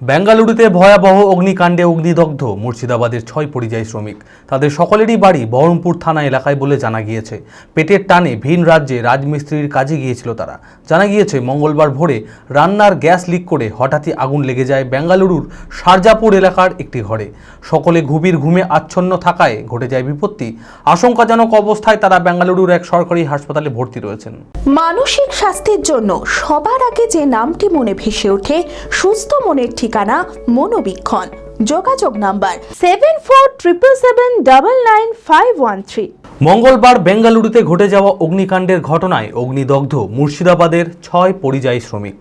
বেঙ্গালুরুতে ভয়াবহ অগ্নিকাণ্ডে অগ্নিদগ্ধ, মুর্শিদাবাদের ছয় পরিযায়ী শ্রমিক। তাদের সকলেরই বাড়ি বহরমপুর থানা এলাকায় বলে জানা গিয়েছে। পেটের টানে ভিন রাজ্যে রাজমিস্ত্রির কাজে গিয়েছিল তারা। জানা গিয়েছে, মঙ্গলবার ভোরে রান্নার গ্যাস লিক করে হঠাৎই আগুন লেগে যায় বেঙ্গালুরুর সারজাপুর এলাকার একটি ঘরে। সকলে ঘুবির ঘুমে আচ্ছন্ন থাকায় ঘটে যায় বিপত্তি। আশঙ্কাজনক অবস্থায় তারা বেঙ্গালুরুর এক সরকারি হাসপাতালে ভর্তি রয়েছেন। মানসিক স্বাস্থ্যের জন্য সবার আগে যে নামটি মনে ভেসে ওঠে, সুস্থ মনের ঠিকানা মনোবীক্ষণ। যোগাযোগ number seven four triple seven double nine five one three মঙ্গলবার বেঙ্গালুরুতে ঘটে যাওয়া অগ্নিকাণ্ডের ঘটনায় অগ্নিদগ্ধ মুর্শিদাবাদের ছয় পরিযায়ী শ্রমিক।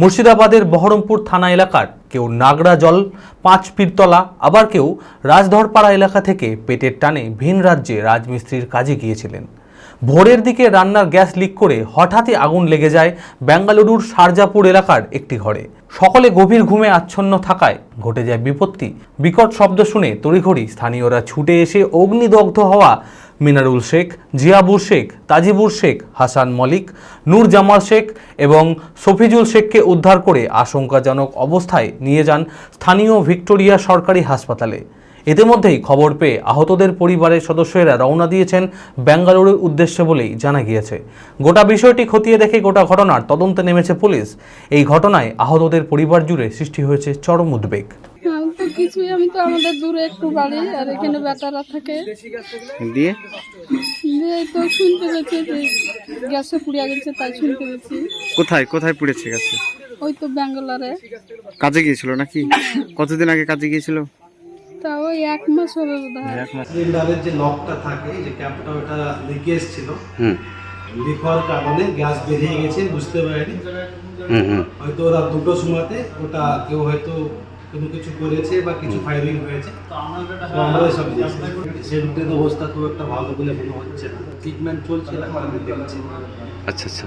মুর্শিদাবাদের বহরমপুর থানা এলাকার কেউ নাগরা জল, পাঁচ পীরতলা, আবার কেউ রাজধরপাড়া এলাকা থেকে পেটের টানে ভিন রাজ্যে রাজমিস্ত্রির কাজে গিয়েছিলেন। ভোরের দিকে রান্নার গ্যাস লিক করে হঠাৎই আগুন লেগে যায় বেঙ্গালুরুর সারজাপুর এলাকার একটি ঘরে। সকলে গভীর ঘুমে আচ্ছন্ন থাকায় ঘটে যায় বিপত্তি। বিকট শব্দ শুনে তড়িঘড়ি স্থানীয়রা ছুটে এসে অগ্নিদগ্ধ হওয়া মিনারুল শেখ, জিয়াবুর শেখ, তাজিবুর শেখ, হাসান মলিক, নূর জামাল শেখ এবং সফিজুল শেখকে উদ্ধার করে আশঙ্কাজনক অবস্থায় নিয়ে যান স্থানীয় ভিক্টোরিয়া সরকারি হাসপাতালে। ইতিমধ্যেই খবর পেয়ে আহতদের পরিবারের সদস্যরা রওনা দিয়েছেন বেঙ্গালুরুর উদ্দেশ্যে বলেই জানা গিয়েছে। গোটা বিষয়টি খতিয়ে দেখে গোটা ঘটনার তদন্তে নেমেছে পুলিশ। এই ঘটনায় আহতদের পরিবার জুড়ে সৃষ্টি হয়েছে চরম উদ্বেগ। কিছুই আমি তো আমাদের দূরে একটু বাড়ি আর এখানে বেটারা থাকে। দিয়ে? দিয়ে তো শুনতে পেয়েছি যে গ্যাসে পুড়িয়া গেছে তাই শুনতে পেয়েছি। কোথায় কোথায় পুড়েছে গেছে ওই তো ব্যাঙ্গালোরে। কাজে গিয়েছিল নাকি? কতদিন আগে কাজে গিয়েছিল? তা ওই এক মাস হয় সিলিন্ডারের যে লকটা থাকে যে ক্যাপটা ওটা লিকেজ ছিল হুম। লিক হওয়ার কারণে গ্যাস বেরিয়ে গেছে বুঝতে পারিনি। হুম হুম। হয়তো ওরা দুটো সময়তে ওটা কেউ হয়তো কোনো কিছু করেছে বা কিছু ফায়ারিং হয়েছে। তো আমরা সব পেশেন্টের অবস্থা খুব একটা ভালো বলে মনে হচ্ছে না। ট্রিটমেন্ট চলছে না আচ্ছা আচ্ছা।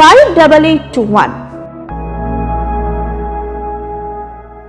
Five, double eight, two, one.